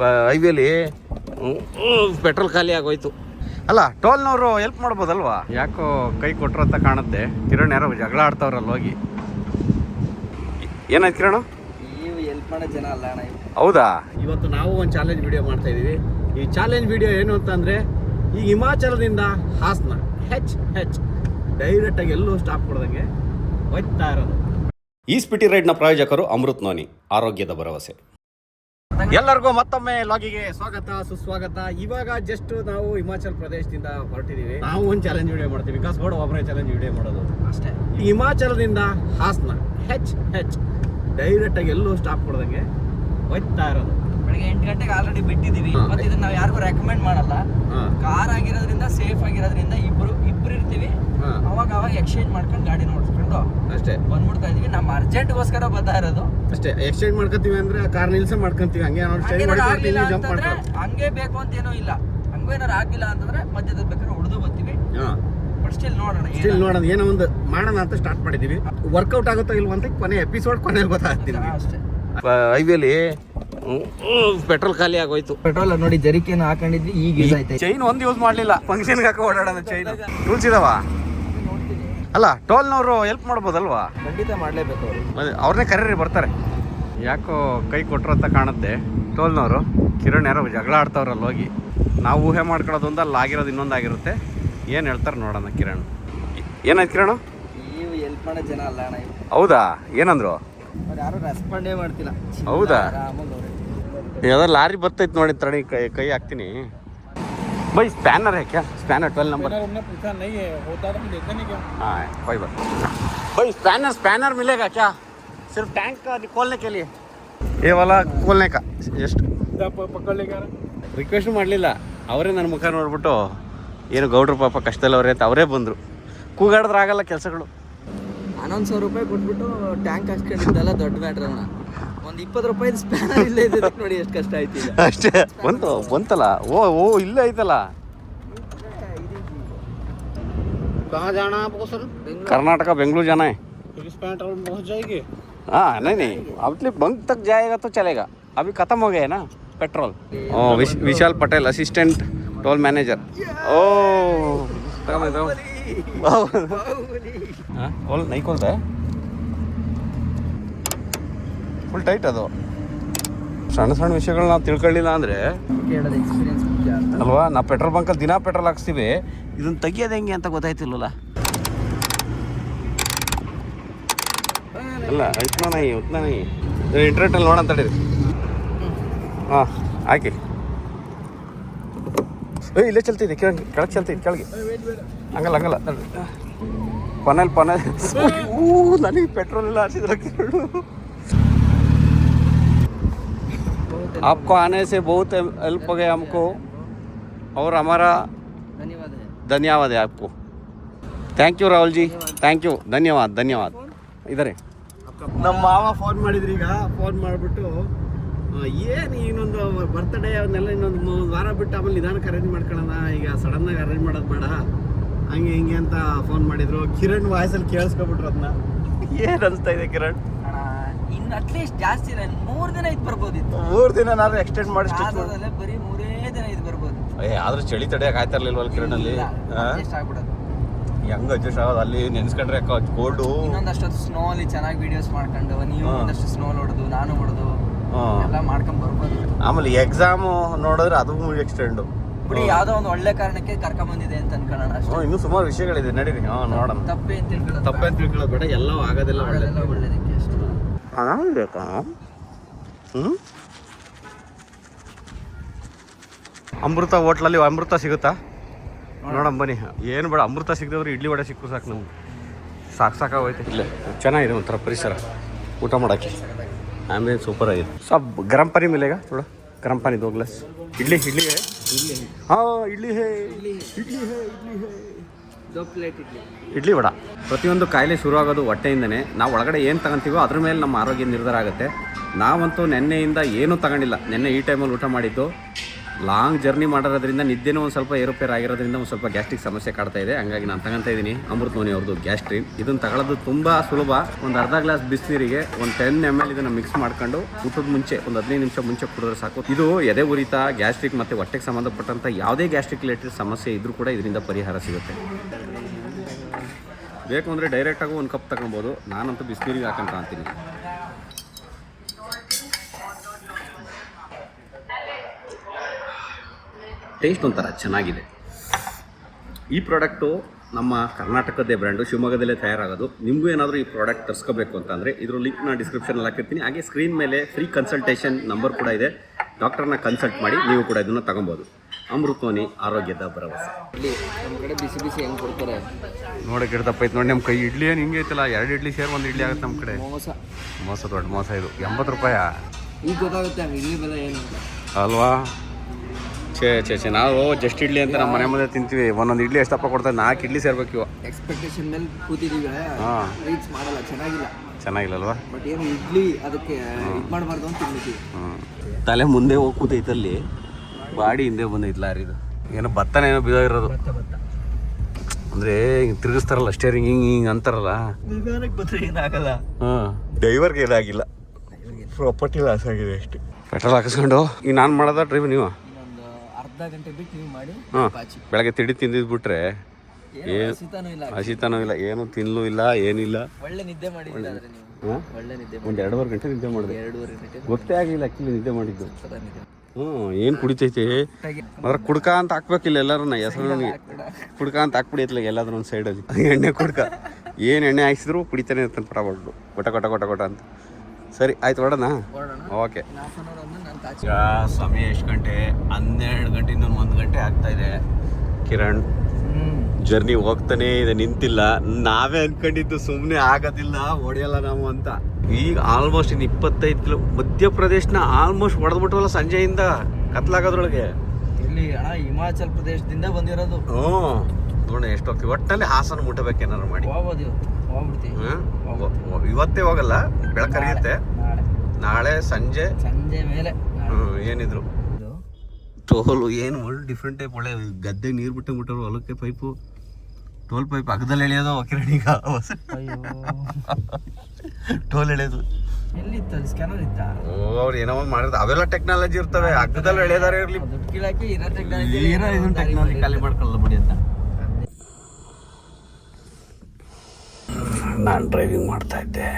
ಹೈವೇಲಿ petrol ಖಾಲಿ ಆಗೋಯ್ತು. ಅಲ್ಲ ಟೋಲ್ನವರು ಹೆಲ್ಪ್ ಮಾಡ್ಬೋದಲ್ವಾ? ಯಾಕೋ ಕೈ ಕೊಟ್ಟರು ಅಂತ ಕಾಣುತ್ತೆ. ಕಿರಣ್ ಯಾರೋ ಜಗಳ ಆಡ್ತಾವ್ರಲ್ಲ ಹೋಗಿ. ಏನಾಯ್ತು ಕಿರಣ್? ನೀವು ಹೆಲ್ಪ್ ಮಾಡೋ ಜನ ಅಲ್ಲ. ಹೌದಾ? ಇವತ್ತು ನಾವು ಒಂದು ಚಾಲೆಂಜ್ ವಿಡಿಯೋ ಮಾಡ್ತಾ ಇದೀವಿ ಈ ಚಾಲೆಂಜ್ ವಿಡಿಯೋ ಏನು ಅಂತಂದ್ರೆ ಈ ಹಿಮಾಚಲದಿಂದ ಹಾಸನ ಹೆಚ್ ಹೆಚ್ ಡೈರೆಕ್ಟ್ ಆಗಿ ಎಲ್ಲೂ ಸ್ಟಾಪ್ ಕೊಡ್ದಂಗೆ ಹೋಯ್ತಾ ಇರೋದು. ಈ ಸ್ಪಿಟಿ ರೈಡ್ನ ಪ್ರಾಯೋಜಕರು ಅಮೃತ್ ನೋನಿ ಆರೋಗ್ಯದ ಭರವಸೆ. ಎಲ್ಲರಿಗೂ ಮತ್ತೊಮ್ಮೆ ಲಾಗಿಗೆ ಸ್ವಾಗತ ಸುಸ್ವಾಗತ. ಇವಾಗ ಜಸ್ಟ್ ನಾವು ಹಿಮಾಚಲ್ ಪ್ರದೇಶದಿಂದ ಹೊರಟಿದೀವಿ ನಾವು ಒಂದು ಚಾಲೆಂಜ್ ವಿಡಿಯೋ ಮಾಡ್ತೀವಿ. ಬಿಕಾಸ್ ಗೋಡ್ ಒಬ್ಬರೇ ಚಾಲೆಂಜ್ ವಿಡಿಯೋ ಮಾಡೋದು. ಅಷ್ಟೇ. ಹಿಮಾಚಲದಿಂದ ಹಾಸನ ಹೆಚ್ ಹೆಚ್ ಡೈರೆಕ್ಟ್ ಆಗಿ ಎಲ್ಲೂ ಸ್ಟಾಪ್ ಕೊಡ್ದಂಗೆ ಹೋಯ್ತಾ ಇರೋದು. ಬೆಳಗ್ಗೆ ಎಂಟು ಗಂಟೆಗೆ ಆಲ್ರೆಡಿ ಬಿಟ್ಟಿದ್ದೀವಿ. ಮತ್ತೆ ಇದನ್ನ ನಾವು ಯಾರಿಗೂ ರೆಕಮೆಂಡ್ ಮಾಡಲ್ಲ. ಕಾರ್ ಆಗಿರೋದ್ರಿಂದ ಸೇಫ್ ಆಗಿರೋದ್ರಿಂದ ಇಬ್ರು ಇಬ್ರು ಇರ್ತೀವಿ. ಅವಾಗ ಅವಾಗ ಎಕ್ಸ್ಚೇಂಜ್ ಮಾಡ್ಕೊಂಡು ಗಾಡಿ ನೋಡ್ಸ್ಕೊಂಡು ಅಷ್ಟೇ. ಬಂದ್ಬಿಡ್ತಾ ಇದೀವಿ ನಮ್ಮ ಅರ್ಜೆಂಟ್ಗೋಸ್ಕರ ಬರ್ತಾ ಇರೋದು. ಅಷ್ಟೇ. ಎಕ್ಸ್ಚೇಂಜ್ ಮಾಡ್ಕೊತೀವಿ ಅಂದ್ರೆ ಕಾರ್ ನಿಲ್ಸ ಮಾಡ್ಕೊಂತೀವಿ. ಹಂಗೆ ಹಂಗೆ ಬೇಕು ಅಂತ ಏನೋ ಇಲ್ಲ. ಹಂಗೂ ಏನಾರು ಆಗಿಲ್ಲ ಅಂತಂದ್ರೆ ಮಧ್ಯದಲ್ಲಿ ಬೇಕಾದ್ರೆ ಉಳಿದು ಬರ್ತೀವಿ. ಬಟ್ ಸ್ಟಿಲ್ ನೋಡೋಣ ಸ್ಟಿಲ್ ನೋಡೋಣ. ಏನೋ ಒಂದು ಮಾಡೋಣ ಅಂತ ಸ್ಟಾರ್ಟ್ ಮಾಡಿದೀವಿ ವರ್ಕೌಟ್ ಆಗುತ್ತೋ ಇಲ್ವಾ ಅಂತ ಕೊನೆ ಎಪಿಸೋಡ್ ಕೊನೆ ಗೊತ್ತಾಗ್ತೀನಿ. ಅಷ್ಟೇ. ಹೈವೇಲಿ ಪೆಟ್ರೋಲ್ ಖಾಲಿ ಆಗೋಯ್ತು. ಪೆಟ್ರೋಲ್ ನೋಡಿ ಜರಿಕೆನ ಹಾಕೊಂಡಿದ್ವಿ ಈಗ ಯೂಸ್ ಆಯ್ತಾ ಚೈನ್ ಒಂದು ಯೂಸ್ ಮಾಡಲಿಲ್ಲ. ಫಂಕ್ಷನ್ ಹಾಕೋ ಓಡಾಡೋದು ಚೈನ್ ರೂಲ್ಸ್ ಇದಾವ? ಅಲ್ಲ ಟೋಲ್ನವರು ಹೆಲ್ಪ್ ಮಾಡ್ಬೋದಲ್ವಾ? ಖಂಡಿತ ಮಾಡ್ಲೇಬೇಕು ಅವ್ರನ್ನೇ ಕರೀರಿ ಬರ್ತಾರೆ. ಯಾಕೋ ಕೈ ಕೊಟ್ಟರು ಅಂತ ಕಾಣುತ್ತೆ. ಟೋಲ್ನವರು ಕಿರಣ್ ಯಾರೋ ಜಗಳ ಆಡ್ತಾವ್ರಲ್ಲಿ ಹೋಗಿ. ನಾವು ಊಹೆ ಮಾಡ್ಕೊಳ್ಳೋದು ಒಂದು ಅಲ್ಲಿ ಆಗಿರೋದು ಇನ್ನೊಂದಾಗಿರುತ್ತೆ ಏನು ಹೇಳ್ತಾರೆ ನೋಡೋಣ ಕಿರಣ್. ಏನಾಯ್ತು ಕಿರಣ್? ನೀವು ಹೆಲ್ಪ್ ಮಾಡೋ ಜನ ಅಲ್ಲ ಅಣ್ಣ ಹೌದಾ? ಏನಂದ್ರು? ಯಾರು ರೆಸ್ಪಾಂಡೇ ಮಾಡ್ತಿಲ್ಲ. ಹೌದಾ? ಯಾವ್ದಾರ ಲಾರಿ ಬರ್ತೈತೆ ನೋಡಿ ತಡಿ ಕೈ ಕೈ ಹಾಕ್ತೀನಿ. ಬೈ ಸ್ಪ್ಯಾನರ್ ಹಾಕ್ಯ ಸ್ಪ್ಯಾನರ್ ಟ್ವೆಲ್ ನಂಬರ್ ಹಾಂ ಬೈ ಬೈ. ಸ್ಪ್ಯಾನರ್ ಸ್ಪ್ಯಾನರ್ ಮಿಲೇಗ ಕ್ಯಾ ಸಿರ್ಫ್ ಟ್ಯಾಂಕ್ ಕೋಲ್ನೆ ಕೇಳಿ. ಏ ವಲ ಕೋಲ್ನೆ ಕಾ. ಎಷ್ಟು? ರಿಕ್ವೆಸ್ಟ್ ಮಾಡಲಿಲ್ಲ. ಅವರೇ ನನ್ನ ಮುಖ ನೋಡ್ಬಿಟ್ಟು ಏನು ಗೌಡ್ರ ಪಾಪ ಕಷ್ಟದಲ್ಲಿ ಅವರೇ ಅಂತ ಅವರೇ ಬಂದರು. ಕೂಗಾಡಿದ್ರೆ ಆಗಲ್ಲ ಕೆಲಸಗಳು. ಹನ್ನೊಂದು ಸಾವಿರ ರೂಪಾಯಿ ಕೊಟ್ಬಿಟ್ಟು ಟ್ಯಾಂಕ್ ಹಾಕ್ಸ್ಕೊಂಡಿದ್ದೆಲ್ಲ ದೊಡ್ಡ ಮ್ಯಾಟ್ರ್ ಅಣ್ಣ. ಒಂದು ಇಪ್ಪತ್ತು ರೂಪಾಯಿ ಸ್ಪ್ಯಾನರ್ ಇಲ್ಲೇ ಇದೆ ನೋಡಿ ಎಷ್ಟು ಕಷ್ಟ ಆಯ್ತು ಈಗ ಅಷ್ಟೇ ಬಂತು ಬಂತಲ್ಲ ಓ ಓ ಇಲ್ಲೇ ಐತಲ್ಲ कहाँ जाना है आपको सर कर्नाटक बेंगलुरु जाना है फिर इस पेट्रोल में पहुंच जाएगी हाँ नहीं नहीं अब बंक तक जाएगा तो चलेगा अभी खत्म हो गया है ना पेट्रोल ओ wish, Vishal Patel assistant toll manager ओ तगो, तगो। हाँ, खोल नहीं खोलता है ಫುಲ್ ಟೈಟ್ ಅದು. ಸಣ್ಣ ಸಣ್ಣ ವಿಷಯಗಳು ನಾವು ತಿಳ್ಕೊಳ್ಳಿಲ್ಲ ಅಂದರೆ ಅಲ್ವಾ? ನಾವು ಪೆಟ್ರೋಲ್ ಬಂಕಲ್ಲಿ ದಿನ ಪೆಟ್ರೋಲ್ ಹಾಕ್ಸ್ತೀವಿ. ಇದನ್ನ ತೆಗಿಯೋದು ಹೆಂಗೆ ಅಂತ ಗೊತ್ತಾಯ್ತಿಲ್ಲ ಅಲ್ಲ ಇತ್ನ ನಾಯಿ ಉತ್ನ ನಾಯಿ ಇಂಟರ್ನೆಟಲ್ಲಿ ನೋಡೋಣ ತಡೀರಿ ಹಾಂ ಹಾಕಿ. ಏಯ್ ಇಲ್ಲೇ ಚಲ್ತಿದೆ ಕೆಳಗೆ ಕೆಳಗೆ ಚಲ್ತಿದೆ ಕೆಳಗೆ. ಹಂಗಲ್ಲ ಹಂಗಲ್ಲ. ಪನಲ್ ಪನಲ್. ಊ ನನಗೆ ಪೆಟ್ರೋಲ್ ಎಲ್ಲ ಹಾಸಿದ್ರೆ ಕೇಳು आपको आने से बहुत हेल्प हो गया हमको और हमारा ಧನ್ಯವಾದ धन्यवाद है आपको thank you Rahul ji thank you ಧನ್ಯವಾದ ಧನ್ಯವಾದ ಇದಾರೆ ನಮ್ಮ ಮಾವ ಫೋನ್ ಮಾಡಿದ್ರಿ ಈಗ ಫೋನ್ ಮಾಡಿಬಿಟ್ಟು ಏನು ಇನ್ನೊಂದು ಬರ್ತ್ಡೇ ಅವನ್ನೆಲ್ಲ ಇನ್ನೊಂದು ಮೂರು ವಾರ ಬಿಟ್ಟು ಆಮೇಲೆ ನಿಧಾನಕ್ಕೆ ಅರೇಂಜ್ ಮಾಡ್ಕೊಳ್ಳೋಣ ಈಗ ಸಡನ್ನಾಗಿ ಅರೇಂಜ್ ಮಾಡೋದು ಬೇಡ ಹಂಗೆ ಹಿಂಗೆ ಅಂತ ಫೋನ್ ಮಾಡಿದ್ರು ಕಿರಣ್ ವಾಯ್ಸಲ್ಲಿ ಕೇಳಿಸ್ಕೊಬಿಟ್ರು ಅದನ್ನ ಏನು ಅನಿಸ್ತಾ ಇದೆ ಕಿರಣ್ ಅಣ್ಣ ಇನ್ನು ಅಟ್ಲೀಸ್ಟ್ ಜಾಸ್ತಿ ಇಲ್ಲ ಮೂರು ದಿನ ಇದು ಬರ್ಬೋದಿತ್ತು. ಮೂರು ದಿನ ನಾನು ಎಕ್ಸ್ಟೆಂಡ್ ಮಾಡಿ. ಬರೀ ಮೂರೇ ದಿನ ಇದು ಬರ್ಬೋದು. ಏ ಆದ್ರೆ ಚಳಿ ತಡೆಯಕ್ಕೆ ಆಯ್ತಾ ಇರ್ಲಿಲ್ವಲ್ಲ ಕಿರಣಲ್ಲಿ? ಅಡ್ಜಸ್ಟ್ ಆಗ್ಬಿಡೋದು. ಹೆಂಗ್ ಅಡ್ಜಸ್ಟ್ ಆಗೋದು? ಅಲ್ಲಿ ನೆನ್ಸ್ಕೊಂಡ್ರೆ ಕೋಲ್ಡು ಇನ್ನೊಂದಷ್ಟು ಸ್ನೋ ಅಲ್ಲಿ ಚೆನ್ನಾಗಿ ವಿಡಿಯೋಸ್ ಮಾಡ್ಕೊಂಡು ನೀವು ಹಾ. ಒಂದಷ್ಟು ಸ್ನೋ ಹೊಡೆದು ನಾನು ಹೊಡೆದು ಎಲ್ಲ ಮಾಡ್ಕೊಂಡ್ ಬರ್ಬೋದು. ಆಮೇಲೆ ಎಕ್ಸಾಮ್ ನೋಡಿದ್ರೆ ಅದು ಎಕ್ಸ್ಟೆಂಡು ಬಿಡಿ ಯಾವ್ದೋ ಒಂದು ಒಳ್ಳೆ ಕಾರಣಕ್ಕೆ ಕರ್ಕೊಂಡ್ ಬಂದಿದೆ ಅಂತ ಅನ್ಕೊಳ್ಳೋಣ ಅಷ್ಟೇ. ಇನ್ನೂ ಸುಮಾರು ವಿಷಯಗಳಿದೆ ನಡೀರಿ. ಹಾಂ ನೋಡೋಣ. ತಪ್ಪೇ ಅಂತ ತಿಳ್ಕೊಳ್ಳೋದು ತಪ್ಪೇನ್ ತಿಳ್ಕೊಳ್ಳೋದು ಬೇಡ ಎಲ್ಲವೂ ಆಗೋದಿಲ್ಲ ಒಳ್ಳೆದಕ್ಕೆ ಒಳ್ಳೇದಕ್ಕೆ ಅಷ್ಟೇ. あ、なんでかな？ಅಮೃತ ಹೋಟ್ಲಲ್ಲಿ ಅಮೃತ ಸಿಗುತ್ತಾ? ನೋಡಮ್ ಬನ್ನಿ. ಏನು ಬೇಡ ಅಮೃತ ಸಿಗದವ್ರು ಇಡ್ಲಿ ವಡೆ ಸಿಕ್ಕು ಸಾಕು ನಮ್ಗೆ. ಸಾಕು ಸಾಕಾಗೋಯ್ತು. ಇಲ್ಲ ಚೆನ್ನಾಗಿದೆ ಒಂಥರ ಪರಿಸರ. ಊಟ ಮಾಡೋಕ್ಕೆ. ಆಮೇಲೆ ಸೂಪರ್ ಆಗಿದೆ. ಸಬ್ ಗರಂ ಪಾನಿ ಮಿಲೆಗ ಥೋಡ ಗರಂ ಪಾನಿ ದೋ ಗ್ಲಾಸ್ ಇಡ್ಲಿ ಇಡ್ಲಿ ಹಾಂ. ಇಡ್ಲಿ ಹೇ ಇಡ್ಲಿ ಹೇ ಇಡ್ಲಿ ಹೇ. ಇಡ್ಲಿ. ವಡ. ಪ್ರತಿಯೊಂದು ಕಾಯಿಲೆ ಶುರುವಾಗೋದು ಹೊಟ್ಟೆಯಿಂದನೇ. ನಾವು ಒಳಗಡೆ ಏನು ತಗೊಂತೀವೋ ಅದ್ರ ಮೇಲೆ ನಮ್ಮ ಆರೋಗ್ಯ ನಿರ್ಧಾರ ಆಗುತ್ತೆ. ನಾವಂತೂ ನೆನ್ನೆಯಿಂದ ಏನೂ ತಗೊಂಡಿಲ್ಲ. ನೆನ್ನೆ ಈ ಟೈಮಲ್ಲಿ ಊಟ ಮಾಡಿದ್ದು ಲಾಂಗ್ ಜರ್ನಿ ಮಾಡಿರೋದ್ರಿಂದ ನಿದ್ದೆನೂ ಒಂದು ಸ್ವಲ್ಪ ಏರುಪೇರು ಆಗಿರೋದ್ರಿಂದ ಒಂದು ಸ್ವಲ್ಪ ಗ್ಯಾಸ್ಟ್ರಿಕ್ ಸಮಸ್ಯೆ ಕಾಡ್ತಾ ಇದೆ. ಹಂಗಾಗಿ ನಾನು ತಗೊಂತ ಇದ್ದೀನಿ. ಅಮೃತ್ ಮೋನಿ ಅವ್ರದ್ದು ಗ್ಯಾಸ್ಟ್ರಿಕ್ ಇದನ್ನು ತಗೊಳ್ಳೋದು ತುಂಬ ಸುಲಭ. ಒಂದು ಅರ್ಧ ಗ್ಲಾಸ್ ಬಿಸಿನೀರಿಗೆ ಒಂದು ಟೆನ್ ಎಂ ಎಲ್ ಇದನ್ನು ಮಿಕ್ಸ್ ಮಾಡ್ಕೊಂಡು ಊಟದ ಮುಂಚೆ ಒಂದು ಹದಿನೈದು ನಿಮಿಷ ಮುಂಚೆ ಕುಡಿದ್ರೆ ಸಾಕು. ಇದು ಎದೆ ಉರಿತ, ಗ್ಯಾಸ್ಟ್ರಿಕ್ ಮತ್ತು ಹೊಟ್ಟೆಗೆ ಸಂಬಂಧಪಟ್ಟಂಥ ಯಾವುದೇ ಗ್ಯಾಸ್ಟ್ರಿಕ್ ರಿಲೇಟೆಡ್ ಸಮಸ್ಯೆ ಇದ್ರೂ ಕೂಡ ಇದರಿಂದ ಪರಿಹಾರ ಸಿಗುತ್ತೆ. ಬೇಕು ಅಂದರೆ ಡೈರೆಕ್ಟಾಗೂ ಒಂದು ಕಪ್ ತಗೊಬೋದು. ನಾನಂತೂ ಬಿಸಿನೀರಿಗೆ ಹಾಕೊಂಡು ಅಂತೀನಿ ಟೇಸ್ಟ್ ಒಂಥರ ಚೆನ್ನಾಗಿದೆ. ಈ ಪ್ರಾಡಕ್ಟು ನಮ್ಮ ಕರ್ನಾಟಕದ್ದೇ ಬ್ರ್ಯಾಂಡು ಶಿವಮೊಗ್ಗದಲ್ಲೇ ತಯಾರಾಗೋದು. ನಿಮಗೂ ಏನಾದರೂ ಈ ಪ್ರಾಡಕ್ಟ್ ತರಿಸ್ಕೋಬೇಕು ಅಂತಂದರೆ ಇದ್ರ ಲಿಂಕ್ನ ಡಿಸ್ಕ್ರಿಪ್ಷನಲ್ಲಿ ಹಾಕಿರ್ತೀನಿ. ಹಾಗೆ ಸ್ಕ್ರೀನ್ ಮೇಲೆ ಫ್ರೀ ಕನ್ಸಲ್ಟೇಷನ್ ನಂಬರ್ ಕೂಡ ಇದೆ. ಡಾಕ್ಟರ್ನ ಕನ್ಸಲ್ಟ್ ಮಾಡಿ ನೀವು ಕೂಡ ಇದನ್ನು ತಗೊಬೋದು. ಅಮೃತೋನಿ ಆರೋಗ್ಯದ ಭರವಸೆ. ಇಲ್ಲಿ ನಮ್ಮ ಕಡೆ ಬಿಸಿ ಬಿಸಿ ಹೆಂಗೆ ಕೊಡ್ತಾರೆ? ನೋಡಕ್ಕೆ ಇಡ್ತಪ್ಪ ಐತೆ ನೋಡಿ ನಮ್ಮ ಕೈ ಇಡ್ಲಿ ಏನು ಹಿಂಗೆ ಐತಲ್ಲ? ಎರಡು ಇಡ್ಲಿ ಸೇರಿ ಒಂದು ಇಡ್ಲಿ ಆಗುತ್ತೆ ನಮ್ಮ ಕಡೆ. ಮೋಸ. ಮೋಸ ದೊಡ್ಡ ಮೋಸ ಇದು. ಎಂಬತ್ತು ರೂಪಾಯಿ? ಈಗ ಗೊತ್ತಾಗುತ್ತೆ ಇಡ್ಲಿ ಬೆಲೆ ಏನು ಅಂತ. ಅಲ್ವಾ? ಛೇ ಛೇ ಛೇ ನಾವು ಜಸ್ಟ್ ಇಡ್ಲಿ ಅಂತ ನಮ್ಮ ಮನೆ ಮುಂದೆ ತಿಂತೀವಿ. ಒಂದೊಂದು ಇಡ್ಲಿ ಎಷ್ಟಪ್ಪ ಕೊಡ್ತಾರೆ? ನಾಲ್ಕು ಇಡ್ಲಿ ಸೇರ್ಬೇಕು ಇವ ಎಕ್ಸ್ಪೆಕ್ಟೇಷನ್ ಮೇಲೆ ಕೂತಿದ್ದೀವಿ ಹಾಂ. ರೀಚ್ ಮಾಡಲ್ಲ ಚೆನ್ನಾಗಿಲ್ಲ. ಚೆನ್ನಾಗಿಲ್ಲಲ್ವಾ? ಬಟ್ ಏನು ಇಡ್ಲಿ ಅದಕ್ಕೆ ಇದು ಮಾಡಬಾರ್ದು ಅಂತ ತಲೆ ಮುಂದೆ ಹೋಗಿ ಕೂತೈತಲ್ಲಿ ಬಾಡಿ ಹಿಂದೆ ಬಂದೈತೆ ಲಾರಿದು ಏನೋ ಭತ್ತನ ಏನೋ ಬಿದ್ದೋಗಿರೋದು ಅಂದ್ರೆ ಅಂದರೆ ಹಿಂಗೆ ತಿರುಗಿಸ್ತಾರಲ್ಲ ಸ್ಟೇರಿಂಗ್ ಹಿಂಗೆ ಹಿಂಗೆ ಅಂತಾರಲ್ಲ. ಏನಾಗಲ್ಲ. ಹಾಂ. ಡ್ರೈವರ್ಗೆ ಏನಾಗಿಲ್ಲ. ಪ್ರಾಪರ್ಟಿ ಲಾಸ್ ಆಗಿದೆ ಅಷ್ಟೇ. ಪೆಟ್ರೋಲ್ ಹಾಕಿಸ್ಕೊಂಡು. ಈಗ ನಾನು ಮಾಡೋದ ಡ್ರೈವ್ ನೀವು? ಅರ್ಧ ಗಂಟೆ ಬಿಟ್ಟು ನೀವು ಮಾಡಿ ಹಾಂ ಪಾಚಿ. ಬೆಳಗ್ಗೆ ತಿಂಡಿ ತಿಂದಿದ್ಬಿಟ್ರೆ ಏನು ಹಸಿತಾನು ಇಲ್ಲ. ಹಸಿತನೂ ಇಲ್ಲ ಏನು ತಿನ್ಲು ಇಲ್ಲ ಏನಿಲ್ಲ. ಒಳ್ಳೆ ನಿದ್ದೆ ಮಾಡಿದ್ದೀರ ಆದ್ರೆ ನೀವು. ಹಾಂ? ಒಳ್ಳೆ ನಿದ್ದೆ ಒಂದು ಎರಡೂವರೆ ಗಂಟೆ ನಿದ್ದೆ ಮಾಡಿದೆ. ಎರಡೂವರೆ ಗಂಟೆ ಗೊತ್ತೇ ಆಗಿಲ್ಲ ಆ್ಯಕ್ಚುಲಿ ನಿದ್ದೆ ಮಾಡಿದ್ದು. ಹ್ಮ್ ನಿದ್ದೆ. ಹ್ಞೂ ಏನು ಕುಡಿತೈತಿ? ಅದ್ರ ಕುಡ್ಕ ಅಂತ ಹಾಕ್ಬೇಕಿಲ್ಲ ಎಲ್ಲರನ್ನ ಹೆಸರು ಕುಡ್ಕ ಅಂತ ಹಾಕ್ಬಿಡಿ ಎಲ್ಲಾದ್ರೂ ಎಲ್ಲಾದ್ರೂ ಒಂದು ಸೈಡಲ್ಲಿ. ಎಣ್ಣೆ ಕುಡ್ಕ. ಏನು ಎಣ್ಣೆ ಹಾಕ್ಸಿದ್ರು ಕುಡಿತಾನೆ ಇರ್ತಾನೆ ಪರವಾಗ್ಲು ಕೊಟ ಕೊಟ ಕೊಟ ಕೊಟ ಅಂತ. ಸರಿ ಆಯ್ತು ಹೊಡೋಣ ಓಕೆ. ನಾನು ಈಗ ಸಮಯ ಎಷ್ಟು ಗಂಟೆ? ಹನ್ನೆರಡು ಗಂಟೆಯಿಂದ ಒಂದು ಗಂಟೆ ಆಗ್ತಾ ಇದೆ. ಕಿರಣ್ ಜರ್ನಿ ಹೋಗ್ತಾನೆ ಇದೆ ನಿಂತಿಲ್ಲ. ನಾವೇ ಅನ್ಕೊಂಡಿದ್ದು ಸುಮ್ಮನೆ ಆಗೋದಿಲ್ಲ ಹೊಡೆಯಲ್ಲ ನಾವು ಅಂತ. ಈಗ ಆಲ್ಮೋಸ್ಟ್ ಇನ್ನು ಇಪ್ಪತ್ತೈದು ಕಿಲೋ ಮಧ್ಯಪ್ರದೇಶನ ಆಲ್ಮೋಸ್ಟ್ ಹೊಡೆದ್ಬಿಟ್ಟವಲ್ಲ ಸಂಜೆಯಿಂದ ಕತ್ಲಾಗೋದ್ರೊಳಗೆ. ಇಲ್ಲಿ ಅಣ್ಣ ಹಿಮಾಚಲ್ ಪ್ರದೇಶದಿಂದ ಬಂದಿರೋದು. ಹ್ಞೂ. ನೋಡೋಣ ಎಷ್ಟು ಹೋಗ್ತೀವಿ. ಒಟ್ಟಲ್ಲಿ ಹಾಸನ ಮುಟ್ಟಬೇಕೇನಾರು ಮಾಡಿ. ಹೋಗ್ಬೋದು ಇವತ್ತು ಹೋಗಲ್ಲ ಬೆಳಕರಿಯುತ್ತೆ. ನಾಳೆ ಸಂಜೆ. ಸಂಜೆ ಮೇಲೆ. ಏನಿದ್ರು. ಇದು? ಟೋಲು ಏನು ಒಳ್ಳೆ ಡಿಫ್ರೆಂಟ್ ಟೈಪ್ ಒಳ್ಳೆ ಗದ್ದೆಗೆ ನೀರು ಬಿಟ್ಟು ಬಿಟ್ಟರು ಹೊಲಕ್ಕೆ ಪೈಪು ಟೋಲ್ ಪೈಪ್ ಅಗದಲ್ಲಿ ಎಳೆಯೋದು ಕಿರಣೀಗ ಅಯ್ಯೋ. ಟೋಲ್ ಎಳೆಯೋದು. ಎಲ್ಲಿತ್ತು ಸ್ಕ್ಯಾನರ್ ಇತ್ತ? ಓ ಅವ್ರು ಏನೋ ಒಂದು ಮಾಡಿರ್ತಾರೆ ಅವೆಲ್ಲ ಟೆಕ್ನಾಲಜಿ ಇರ್ತವೆ. ಅಗ್ಗದಲ್ಲಿ ಎಳೆದಾರೆ ಇರಲಿ. ಕೀಳಾಕಿ ಇರೋ ಟೆಕ್ನಾಲಜಿ ಟೆಕ್ನಾಲಜಿ ಖಾಲಿ ಮಾಡ್ಕೊಳ್ಳಲ್ಲ ಬಿಡಿ ಅಂತ. ನಾನು ಡ್ರೈವಿಂಗ್ ಮಾಡ್ತಾ ಇದ್ದೆ.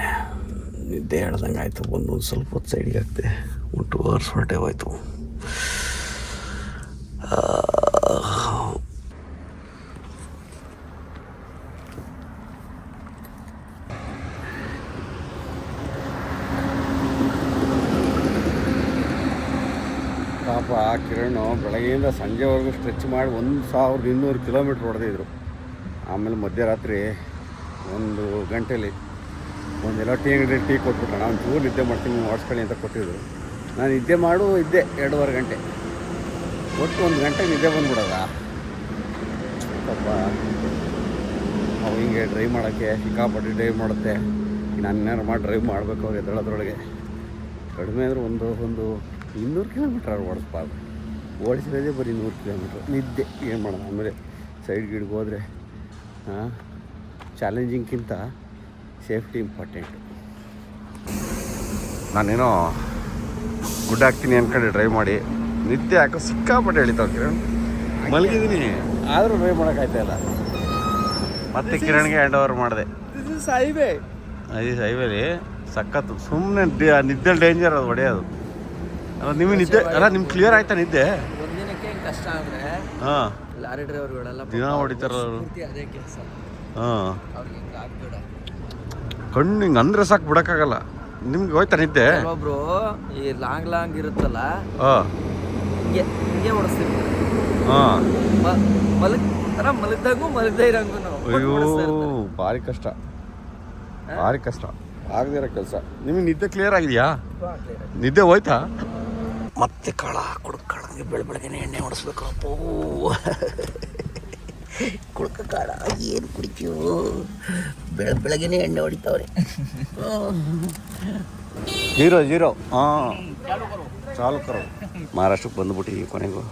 ನಿದ್ದೆ ಹೇಳ್ದಂಗೆ ಆಯಿತು. ಬಂದು ಒಂದು ಸ್ವಲ್ಪ ಹೊತ್ತು ಸೈಡಿಗೆ ಒಂದು ಟೂ ಅವರ್ಸ್ ಹೊರಟೆ ಹೋಯ್ತು. ಪಾಪ ಆ ಕಿರಣ್ ಬೆಳಗ್ಗೆಯಿಂದ ಸಂಜೆವರೆಗೂ ಸ್ಟ್ರೆಚ್ ಮಾಡಿ ಒಂದು ಸಾವಿರದ ಇನ್ನೂರು ಕಿಲೋಮೀಟ್ರ್ ಹೊಡೆದಿದ್ರು. ಆಮೇಲೆ ಮಧ್ಯರಾತ್ರಿ ಒಂದು ಗಂಟೆಲಿ ಒಂದೆಲ್ಲ ಟೀ ಅಂಗಡಿ ಟೀ ಕೊಟ್ಬಿಟ್ಟು ನಾನು ಚೂರು ನಿದ್ದೆ ಮಾಡ್ತೀನಿ ಹೊಡ್ಸ್ಕೊಳ್ಳಿ ಅಂತ ಕೊಟ್ಟಿದ್ರು. ನಾನು ನಿದ್ದೆ ಮಾಡು, ಇದ್ದೆ ಎರಡೂವರೆ ಗಂಟೆ. ಒಟ್ಟು ಒಂದು ಗಂಟೆ ನಿದ್ದೆ ಬಂದ್ಬಿಡೋದ? ಪಾಪ ಅವು ಹಿಂಗೆ ಡ್ರೈವ್ ಮಾಡೋಕ್ಕೆ, ಸಿಕ್ಕಾಪಟ್ಟೆ ಡ್ರೈವ್ ಮಾಡುತ್ತೆ. ನಾನು ಏನಾರು ಮಾಡಿ ಡ್ರೈವ್ ಮಾಡಬೇಕು ಅವ್ರು ಎದ್ದೇಳೋದ್ರೊಳಗೆ. ಕಡಿಮೆ ಅಂದರೆ ಒಂದು ಒಂದು ಇನ್ನೂರು ಕಿಲೋಮೀಟ್ರ್ ಅವ್ರು ಓಡಿಸ್ಬಾರ್ದು. ಓಡಿಸಿರೋದೇ ಬರೀ ನೂರು ಕಿಲೋಮೀಟ್ರ್ ನಿದ್ದೆ, ಏನು ಮಾಡೋಣ ಆಮೇಲೆ ಸೈಡ್ ಗಿಡ್ಗೆ ಹೋದರೆ ಹಾಂ ಚಾಲೆಂಜಿಂಗ್ಗಿಂತ ಸೇಫ್ಟಿ ಇಂಪಾರ್ಟೆಂಟ್ ನಾನೇನೋ ಗುಡ್ ಹಾಕ್ತೀನಿ ಅನ್ಕೊಂಡು ಡ್ರೈವ್ ಮಾಡಿ ನಿತ್ಯ ಹಾಕೋ ಸಿಕ್ಕಾಪಟ್ಟೆ ಎಳಿತಾವ ಕಿರಣ್. ಮಲಗಿದ್ದೀನಿ ಆದರೂ ಡ್ರೈವ್ ಮಾಡೋಕ್ಕಾಯ್ತಾ ಇಲ್ಲ. ಮತ್ತೆ ಕಿರಣ್ಗೆ ಹ್ಯಾಂಡ್ ಓವರ್ ಮಾಡಿದೆ. ಹೈವೇ ಅದೇ ಹೈವೇಲಿ ಸಖತ್ತು ಸುಮ್ಮನೆ ನಿದ್ದೆ ಡೇಂಜರ್ ಅದು ಹೊಡೆಯೋದು. ಅಲ್ಲ ನಿಮಗೆ ನಿದ್ದೆ ಅಲ್ಲ ನಿಮ್ಗೆ ಕ್ಲಿಯರ್ ಆಯ್ತಾ ನಿದ್ದೆ? ಒಂದಿನಕ್ಕೆ ಕಷ್ಟ ಅಂದ್ರೆ ಹಾಂ. ಲಾರಿ ಡ್ರೈವರ್ಗಳೆಲ್ಲ ದಿನ ಹೊಡಿತಾರ ಅವರು. ಹಾಂ. ಕಣ್ಣು ಹಿಂಗೆ ಅಂದ್ರೆ ಸಾಕು ಬಿಡೋಕ್ಕಾಗಲ್ಲ. ನಿಮ್ಗೆ ಹೋಯ್ತಾ ನಿದ್ದೆ ಒಬ್ರು ಈ ಲಾಂಗ್ ಲಾಂಗ್ ಇರುತ್ತಲ್ಲ ಹಿಂಗೆ ಹಿಂಗೆ ಮ- ಮಲಗ್ ಒಂಥರ ಮಲಗ್ದಾಗೂ ಮಲಗ್ದೇ ಇರಂಗೂ ಅಯ್ಯೋ ಭಾರಿ ಕಷ್ಟ. ಭಾರಿ ಕಷ್ಟ. ಆಗದೇ ಇರೋ ಕೆಲಸ. ನಿಮಗೆ ನಿದ್ದೆ ಕ್ಲಿಯರ್ ಆಗಿದೆಯಾ? ನಿದ್ದೆ ಹೋಯ್ತಾ? ಮತ್ತೆ ಕಾಳ ಕುಡುಕ್ ಕಾಳಂಗೆ ಬೆಳ ಬೆಳಗ್ಗೆನೆ ಎಣ್ಣೆ ಹೊಡಿಸ್ಬೇಕು. ಅಪ್ಪೋ ಕುಡುಕ ಕಾಡ ಏನು ಕುಡಿತೀವೋ ಬೆಳಗ್ಗೆ ಬೆಳಗ್ಗೆನೆ ಎಣ್ಣೆ ಹೊಡಿತಾವ್ರೆ. Zero zero. ಹಾಂ. ಚಾಲು ಕರೋ ಮಹಾರಾಷ್ಟ್ರಕ್ಕೆ ಬಂದುಬಿಟ್ಟಿದ್ದೀವಿ ಕೊನೆಗೂ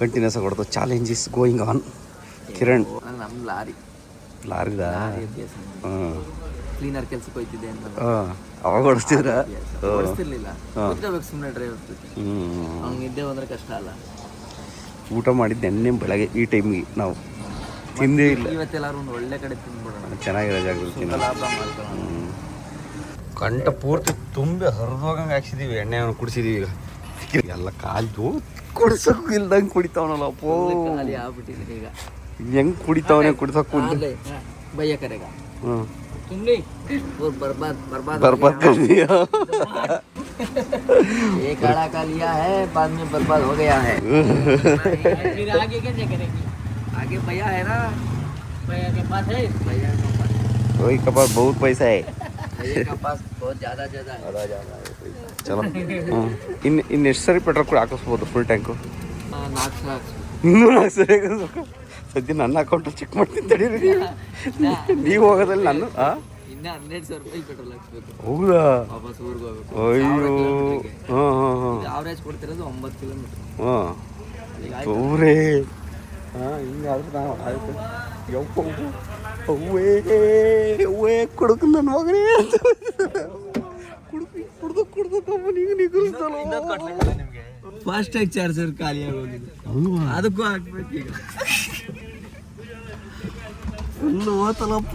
ಕಂಟಿನ್ಯೂಸ್ ಆಗಿ ಹೊಡೆದು challenge is going on Kiran ನಮ್ಮ ಲಾರಿ. ಲಾರಿದ? ಹಾಂ. ಕ್ಲೀನರ್ ಕೆಲ್ಸಕ್ಕೆ ಹೋಯ್ತಿದ್ದೆ ಅಂತ ಹಾಂ. ಅವಾಗ ಹೊಡಿಸ್ತಿದ್ರ ಹೊಡಿಸ್ತಿರ್ಲಿಲ್ಲ ಸುಮ್ಮನೆ ಡ್ರೈವರ್ ಹ್ಞೂ ಅವ್ನಿಗೆ ಬಂದ್ರೆ ಕಷ್ಟ ಅಲ್ಲ. ಊಟ ಮಾಡಿದ್ದು ನೆನ್ನೆ ಬೆಳಗ್ಗೆ ಈ ಟೈಮಿಗೆ ನಾವು. ತಿಂದೇ ಇಲ್ಲ. ಎಲ್ಲರೂ ಒಳ್ಳೆ ಕಡೆ ತಿಂದುಬಿಡೋಣ ಚೆನ್ನಾಗಿರೋ ಜಾಗ ತಿನ್ನೋಣ ಕಂಠ ಪೂರ್ತಿ ತುಂಬಿ ಹರಿದೋಗಂಗೆ ಹಾಕ್ಸಿದೀವಿ ಎಣ್ಣೆಯನ್ನು ಕುಡಿಸಿದೀವಿ ಈಗ. ಎಲ್ಲ ಕಾಲು ಕುಡ್ಸೋಕ್ಕೂ ಇಲ್ದಂಗೆ ಕುಡಿತಾವನಲ್ಲ ಅಪ್ಪೋ. ಈಗ. ಹೆಂಗೆ ಕುಡಿತಾವನೆ ಕುಡಿಸೋಕ್ಕೂ ಬಯ್ಯ ಕರೆಗ. ಹ್ಞೂ ಬರ್ಬಾರ್ದು ಬರ್ಬಾರ್ದು ಬರ್ಬಾರ್ದು बर्बाद हो ಬರ್ಬಾದ್ गया। ಕಲ್ದಿಯ एक आड़ा का लिया है बाद में बर्बाद हो गया है फिर आगे कैसे करेंगे आगे भैया है ना भैया के पास है भैया के पास वही कपास बहुत पैसा है भैया के पास बहुत ज्यादा ज्यादा है ಚಲೋ ಹ್ಞೂ ಇನ್ನು ಇನ್ನು ಎಷ್ಟು ಸರಿ ಪೆಟ್ರೋಲ್ ಕೂಡ ಹಾಕಿಸ್ಬೋದು ಫುಲ್ ಟ್ಯಾಂಕು हाँ, नाक से नाक से। ಇನ್ನೂ ನಾಲ್ಕು ಸರಿ ಹಾಕಿಸ್ಬೇಕು ಸದ್ಯ ನನ್ನ ಅಕೌಂಟಲ್ಲಿ ಚೆಕ್ ಮಾಡ್ತೀನಿ ತಡೀರಿ ನೀವು. ನೀವು ಹೋಗೋದಲ್ಲಿ ನಾನು ಹಾಂ ಇನ್ನ ಹನ್ನೆರಡು ಸಾವಿರ ರೂಪಾಯಿ ಪೆಟ್ರೋಲ್ ಹಾಕ್ಸ್ಬೇಕು. ಹೌದಾ? ವಾಪಸ್ ಊರಿಗೆ ಹೋಗ್ಬೇಕು. ಅಯ್ಯೋ. ಹಾಂ ಹಾಂ ಹಾಂ. ಆವ್ರೇಜ್ ಕೊಡ್ತಿರೋದು ಒಂಬತ್ತು ಕಿಲೋಮೀಟರ್ ಹಾಂ. ಅವ್ರೇ. ಹಾಂ ಹಿಂಗಾದ್ರೆ ನಾವು ಆಯ್ತು. ಯಪ್ಪ ಅವ್ವೇ ಅವ್ವೇ ಕುಡುಕು ನನ್ನ ಮಗನೇ ಅಂತ. ಕುಡುಕು ಕುಡ್ದು ಕುಡ್ದು ಕಂಪನಿಗೆ ನಿಗುರಿಸ್ತಲ್ಲ ಫಾಸ್ಟ್ ಆಗಿ ಚಾರ್ಜರ್ ಖಾಲಿ ಆಗೋಗಿದೆ. ಅದಕ್ಕೂ ಹಾಕ್ಬೇಕು ಈಗ. ಓತಲಪ್ಪ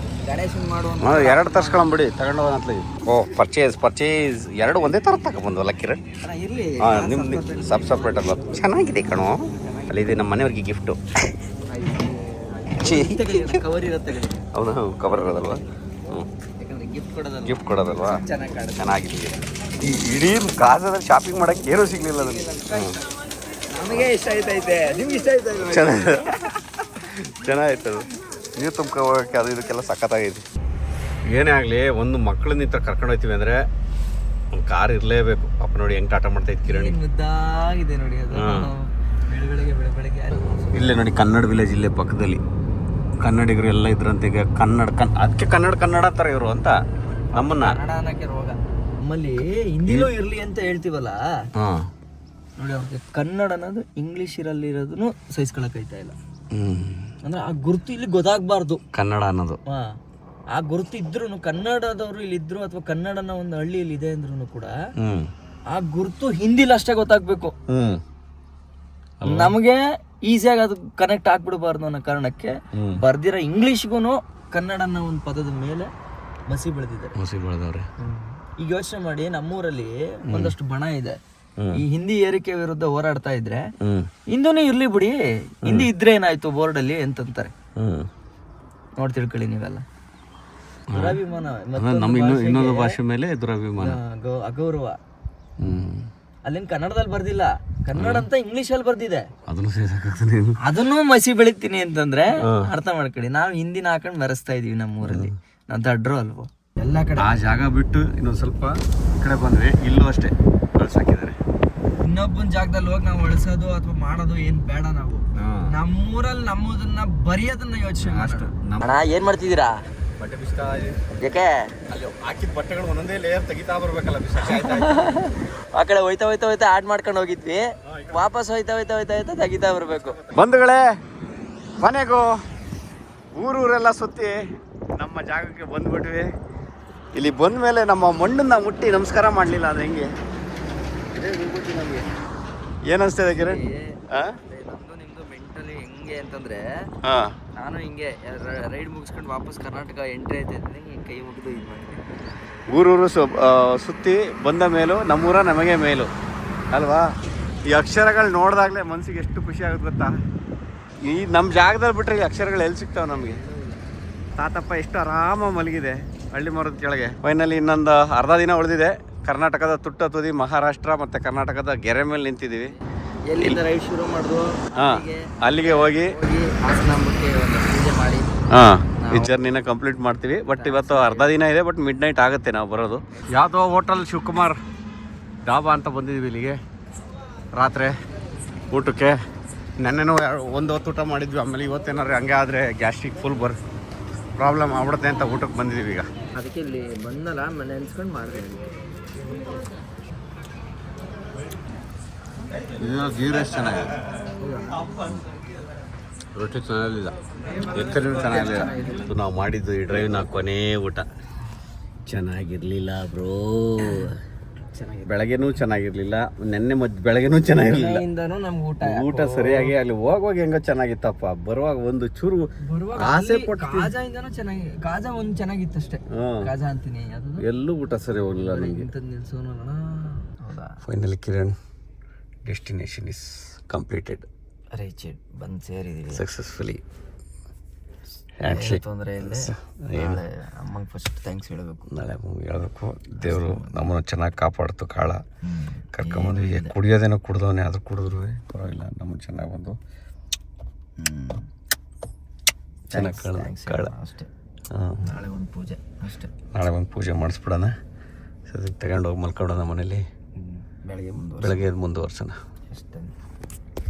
ಎರಡು ತರ್ಸ್ಕೊಂಬಿಡಿ ತಗೊಂಡು ಅಂತ ಓ ಪರ್ಚೇಸ್ ಪರ್ಚೇಸ್ ಎರಡು ಒಂದೇ ಥರ ತಗೊಬಂದ್ವಲ್ಲ ಕಿರಣ್ ಹಾಂ ನಿಮ್ಮ ಸಬ್ ಸಪ್ರೇಟ್ ಅಲ್ಲ ಚೆನ್ನಾಗಿದೆ ಕಣೋ ಅಲ್ಲಿ ಇದೆ ನಮ್ಮ ಮನೆಯವ್ರಿಗೆ ಗಿಫ್ಟು ಹೌದಾ ಕವರ್ ಇರೋದಲ್ವಾ ಗಿಫ್ಟ್ ಕೊಡೋದಲ್ವಾ ಚೆನ್ನಾಗಿದೆ ಈ ಇಡೀ ಕಾಸದಲ್ಲಿ ಶಾಪಿಂಗ್ ಮಾಡಕ್ಕೆ ಏನೂ ಸಿಗ್ಲಿಲ್ಲ ನನಗೆ ನಮಗೆ ಇಷ್ಟ ಆಯ್ತೈತೆ ನಿಮ್ಗೆ ಇಷ್ಟ ಆಯ್ತಾ ಚೆನ್ನಾಗಿ ಚೆನ್ನಾಗಿತ್ತು ನೀರು ತುಂಬ್ಕೊ ಹೋಗೋಕ್ಕೆ ಅದು ಇದಕ್ಕೆಲ್ಲ ಸಖತ್ತಾಗೈತಿ. ಏನೇ ಆಗಲಿ ಒಂದು ಮಕ್ಕಳು ಥರ ಕರ್ಕೊಂಡು ಹೋಗ್ತೀವಿ ಅಂದರೆ ಒಂದು ಕಾರ್ ಇರಲೇಬೇಕು. ಪಾಪ ನೋಡಿ ಹೆಂಗೆ ಟಾಟ ಮಾಡ್ತೈತೆ ಕಿರಣಿ. ಮುದ್ದಾಗಿದೆ ನೋಡಿ ಅದು. ಹ್ಮ್. ಬೆಳ ಬೆಳಗ್ಗೆ ಬೆಳ ಬೆಳಗ್ಗೆ ಇಲ್ಲೇ ನೋಡಿ ಕನ್ನಡ ವಿಲೇಜ್ ಇಲ್ಲೇ ಪಕ್ಕದಲ್ಲಿ. ಕನ್ನಡಿಗರು ಎಲ್ಲ ಇದ್ರಂತೆ ಈಗ ಕನ್ನಡ ಕನ್ ಅದಕ್ಕೆ ಕನ್ನಡ ಕನ್ನಡ ಅಂತಾರೆ ಇವರು ಅಂತ ನಮ್ಮನ್ನ. ನಮ್ಮಲ್ಲಿ ಹಿಂದಿಲೂ ಇರಲಿ ಅಂತ ಹೇಳ್ತೀವಲ್ಲ? ಹಾಂ. ನೋಡಿ ಅವ್ರಿಗೆ ಕನ್ನಡ ಅನ್ನೋದು ಇಂಗ್ಲಿಷ್ ಇರಲ್ಲಿ ಇರೋದನ್ನು ಸಹಿಸ್ಕೊಳಕೈತಾ ಇಲ್ಲ. ಹ್ಞೂ ಅಂದ್ರೆ ಆ ಗುರುತು ಇಲ್ಲಿ ಗೊತ್ತಾಗ್ಬಾರ್ದು. ಕನ್ನಡ ಅನ್ನೋದು. ಹಾ. ಆ ಗುರುತು ಇದ್ರು ಕನ್ನಡದವರು ಇಲ್ಲಿ ಇದ್ರು ಅಥವಾ ಕನ್ನಡನ ಒಂದು ಹಳ್ಳಿಯಲ್ಲಿ ಇದೆ ಅಂದ್ರೂ ಕೂಡ ಆ ಗುರುತು ಹಿಂದಿಲಿ ಅಷ್ಟೇ ಗೊತ್ತಾಗ್ಬೇಕು. ನಮಗೆ ಈಸಿಯಾಗಿ ಅದು ಕನೆಕ್ಟ್ ಆಗ್ಬಿಡಬಾರ್ದು ಅನ್ನೋ ಕಾರಣಕ್ಕೆ ಬರ್ದಿರೋ ಇಂಗ್ಲಿಷ್ಗೂ ಕನ್ನಡನ ಒಂದು ಪದದ ಮೇಲೆ ಮಸಿ ಬೆಳೆದಿದ್ದಾರೆ. ಮಸಿ ಬೆಳೆದವ್ರೆ. ಈಗ ಯೋಚನೆ ಮಾಡಿ ನಮ್ಮೂರಲ್ಲಿ ಒಂದಷ್ಟು ಬಣ ಇದೆ. ಈ ಹಿಂದಿ ಏರಿಕೆ ವಿರುದ್ಧ ಹೋರಾಡ್ತಾ ಇದ್ರೆ ಹಿಂದೂನು ಇರ್ಲಿ ಬಿಡಿ. ಹಿಂದಿ ಇದ್ರೆ ಏನಾಯ್ತು ಬೋರ್ಡಲ್ಲಿ ಅಂತಂತಾರೆ. ಹ್ಞೂ ನೋಡಿ ತಿಳ್ಕೊಳ್ಳಿ ನೀವೆಲ್ಲ. ದುರಾಭಿಮಾನ ನಮ್ಮ ಇನ್ನೊಂದು ಭಾಷೆ ಮೇಲೆ ದುರಭಿಮಾನ. ಅಗೌರವ. ಅಲ್ಲಿನ ಕನ್ನಡದಲ್ಲಿ ಬರ್ದಿಲ್ಲ. ಕನ್ನಡ ಅಂತ ಇಂಗ್ಲಿಷ್ ಅಲ್ಲಿ ಬರ್ದಿದೆ. ಅದನ್ನು ಮಸಿ ಬೆಳಿತೀನಿ ಅಂತಂದ್ರೆ ಅರ್ಥ ಮಾಡ್ಕೊಳ್ಳಿ. ನಾವು ಹಿಂದಿನ ಹಾಕೊಂಡು ಮರೆಸ್ತಾ ಇದೀವಿ ನಮ್ಮ ಊರಲ್ಲಿ ನಾವು ದಡ್ರು ಅಲ್ವೋ? ಎಲ್ಲ ಕಡೆ ಆ ಜಾಗ ಬಿಟ್ಟು ಇನ್ನೊಂದು ಸ್ವಲ್ಪ ಈ ಕಡೆ ಬಂದ್ವಿ. ಇಲ್ಲೂ ಅಷ್ಟೇ. ಕಳ್ಸಾಕಿದ್ದಾರೆ ಇನ್ನೊಬ್ಬನ ಜಾಗದಲ್ಲಿ ಹೋಗಿ ನಾವು ಉಳಿಸೋದು ಅಥವಾ ಮಾಡೋದು ಏನ್ ಬೇಡ ನಾವು. ನಮ್ಮೂರಲ್ಲಿ ನಮ್ಮದನ್ನ ಬರೆಯೋದನ್ನ ಯೋಚನೆ ಅಷ್ಟು. ಅಣ್ಣ ಏನ್ ಮಾಡ್ತಿದ್ದೀರಾ? ಬಟ್ಟೆ ಬಿಸ್ತಾ ಯಾಕೆ? ಅಲ್ಲಿ ಹಾಕಿದ ಬಟ್ಟೆಗಳು ಒಂದೊಂದೇ ಲೇಯರ್ ತೆಗಿತಾ ಬರ್ಬೇಕಲ್ಲ ಆ ಕಡೆ ಹೋಯ್ತಾ ಹೋಯ್ತಾ ಹೋಯ್ತಾ ಆಡ್ ಮಾಡ್ಕೊಂಡು ಹೋಗಿದ್ವಿ. ವಾಪಸ್ ಹೋಯ್ತಾ ಹೋಯ್ತಾ ಹೋಯ್ತಾ ಹೋಯ್ತಾ ತೆಗಿತಾ ಬರ್ಬೇಕು. ಬಂಧುಗಳೇ ಮನೆಗೂ ಊರೂರೆಲ್ಲ ಸುತ್ತಿ ನಮ್ಮ ಜಾಗಕ್ಕೆ ಬಂದ್ಬಿಟ್ವಿ. ಇಲ್ಲಿ ಬಂದ ಮೇಲೆ ನಮ್ಮ ಮಣ್ಣನ್ನ ಮುಟ್ಟಿ ನಮಸ್ಕಾರ ಮಾಡಲಿಲ್ಲ ಅದು ಹೆಂಗೆ? ನಮಗೆ. ಏನನ್ಸ್ತಿದೆ ಕಿರಣ್? ಹಾಂ ನಮ್ದು ನಿಮ್ದು ಮೆಂಟಲಿ ಹೆಂಗೆ ಅಂತಂದ್ರೆ ಹಾಂ. ನಾನು ಹಿಂಗೆ ರೈಡ್ ಮುಗಿಸ್ಕೊಂಡು ವಾಪಸ್ ಕರ್ನಾಟಕ ಎಂಟ್ರಿ ಆಯ್ತಿದ್ದೀನಿ ಹಿಂಗೆ ಕೈ ಮುಗಿದು ಇದು ಊರೂರು ಸುತ್ತಿ ಬಂದ ಮೇಲೂ ನಮ್ಮೂರ ನಮಗೆ ಮೇಲು. ಅಲ್ವಾ? ಈ ಅಕ್ಷರಗಳು ನೋಡಿದಾಗಲೇ ಮನಸ್ಸಿಗೆ ಎಷ್ಟು ಖುಷಿ ಆಗುತ್ತೆ ಗೊತ್ತಾ? ಈ ನಮ್ಮ ಜಾಗದಲ್ಲಿ ಬಿಟ್ಟರೆ ಈ ಅಕ್ಷರಗಳು ಎಲ್ಲಿ ಸಿಗ್ತಾವೆ ನಮಗೆ? ತಾತಪ್ಪ ಎಷ್ಟು ಆರಾಮ ಮಲಗಿದೆ ಹಳ್ಳಿ ಮರದ ಕೆಳಗೆ. ಫೈನಲಿ ಇನ್ನೊಂದು ಅರ್ಧ ದಿನ ಉಳಿದಿದೆ. ಕರ್ನಾಟಕದ ತುಟ್ಟ ತುದಿ ಮಹಾರಾಷ್ಟ್ರ ಮತ್ತು ಕರ್ನಾಟಕದ ಗೆರೆ ಮೇಲೆ ನಿಂತಿದ್ದೀವಿ. ಎಲ್ಲಿಂದ ರೈಡ್ ಶುರು ಮಾಡಿದ್ರು ಹಾಂ ಅಲ್ಲಿಗೆ ಹೋಗಿ ಪೂಜೆ ಮಾಡಿ. ಹಾಂ ಆ, ಈ ಜರ್ನಿನ ಕಂಪ್ಲೀಟ್ ಮಾಡ್ತೀವಿ. ಬಟ್ ಇವತ್ತು ಅರ್ಧ ದಿನ ಇದೆ ಬಟ್ ಮಿಡ್ ನೈಟ್ ಆಗುತ್ತೆ ನಾವು ಬರೋದು. ಯಾವುದೋ ಹೋಟೆಲ್ ಶಿವಕುಮಾರ್ ಡಾಬಾ ಅಂತ ಬಂದಿದ್ದೀವಿ ಇಲ್ಲಿಗೆ. ರಾತ್ರಿ ಊಟಕ್ಕೆ. ನೆನ್ನೆನೂ ಒಂದು ಹೊತ್ತು ಊಟ ಮಾಡಿದ್ವಿ. ಆಮೇಲೆ ಇವತ್ತೇನಾದ್ರು ಹಂಗೆ ಆದರೆ ಗ್ಯಾಸ್ಟ್ರಿಕ್ ಫುಲ್ ಬರ್ ಪ್ರಾಬ್ಲಮ್ ಆಗ್ಬಿಡುತ್ತೆ ಅಂತ ಊಟಕ್ಕೆ ಬಂದಿದ್ದೀವಿ ಈಗ. ಅದಕ್ಕೆ ಇಲ್ಲಿ ಬಂದಲ್ಲ ನೆನ್ಸ್ಕೊಂಡು ಮಾಡಿದೆ. ಗೀ ರೈಸ್ ಚೆನ್ನಾಗಿದೆ? ರೊಟ್ಟಿ ಚೆನ್ನಾಗಿಲ್ಲ ಎಕ್ಕರಿನೂ ಚೆನ್ನಾಗಿಲ್ಲ ಇದು ನಾವು ಮಾಡಿದ್ದು ಈ ಡ್ರೈವ್ನ ಕೊನೆ ಊಟ. ಚೆನ್ನಾಗಿರಲಿಲ್ಲ ಬ್ರೋ ಬೆಳಗ್ಗೆನೂ ಚೆನ್ನಾಗಿರ್ಲಿಲ್ಲ ನೆನ್ನೆ ಮದ್ ಬೆಳಗ್ಗೆನೂ ಚೆನ್ನಾಗಿರ್ಲಿಲ್ಲ. ಇಂದನೂ ನಮ್ಗೆ ಊಟ ಊಟ ಸರಿಯಾಗಿ ಅಲ್ಲಿ ಹೋಗುವಾಗ ಹೆಂಗೋ ಚೆನ್ನಾಗಿತ್ತಪ್ಪ. ಬರುವಾಗ ಒಂದು ಚೂರು ಬರುವಾಗ ಆಸೆ ಪಟ್ಟು ಗಾಜಾ ಚೆನ್ನಾಗಿ ಗಾಜಾ ಒಂದು ಚೆನ್ನಾಗಿತ್ತು ಅಷ್ಟೇ. ಹಾಂ. ಗಾಜಾ ಅಂತೀನಿ ಅದು ಎಲ್ಲೂ ಊಟ ಸರಿ ಹೋಗಲಿಲ್ಲ ನನಗೆ finally Kiran destination is completed reach ಬಂದು ಸೇರಿದೀವಿ. ಸಕ್ಸಸ್ಫುಲಿ ತೊಂದರೆ ಇಲ್ಲ. ನಾಳೆ ಅಮ್ಮಂಗೆ ಫಸ್ಟ್ ಥ್ಯಾಂಕ್ಸ್ ಹೇಳಬೇಕು. ನಾಳೆ ಅಮ್ಮಂಗೆ ಹೇಳಬೇಕು. ದೇವರು ನಮ್ಮನ್ನು ಚೆನ್ನಾಗಿ ಕಾಪಾಡ್ತು ಕಾಳ. ಕರ್ಕೊಂಬಂದು ಈಗ ಕುಡಿಯೋದೇನೋ ಕುಡ್ದವನೇ. ಆದ್ರೂ ಕುಡಿದ್ರು. ಪರವಾಗಿಲ್ಲ ನಮ್ಮನ್ನು ಚೆನ್ನಾಗಿ ಬಂದು. ಚೆನ್ನಾಗಿ ಕಾಳ. ಕಾಳ ಅಷ್ಟೇ. ನಾಳೆ ಒಂದು ಪೂಜೆ ಅಷ್ಟೇ. ನಾಳೆ ಒಂದು ಪೂಜೆ ಮಾಡಿಸ್ಬಿಡೋಣ. ಸದ್ಯಕ್ಕೆ ತಗೊಂಡೋಗಿ ಮಲ್ಕೊಡೋಣ ಮನೇಲಿ. ಬೆಳಗ್ಗೆ ಮುಂದೆ ಬೆಳಗ್ಗೆ ಮುಂದುವರ್ಸೋಣ. ಅಷ್ಟೇ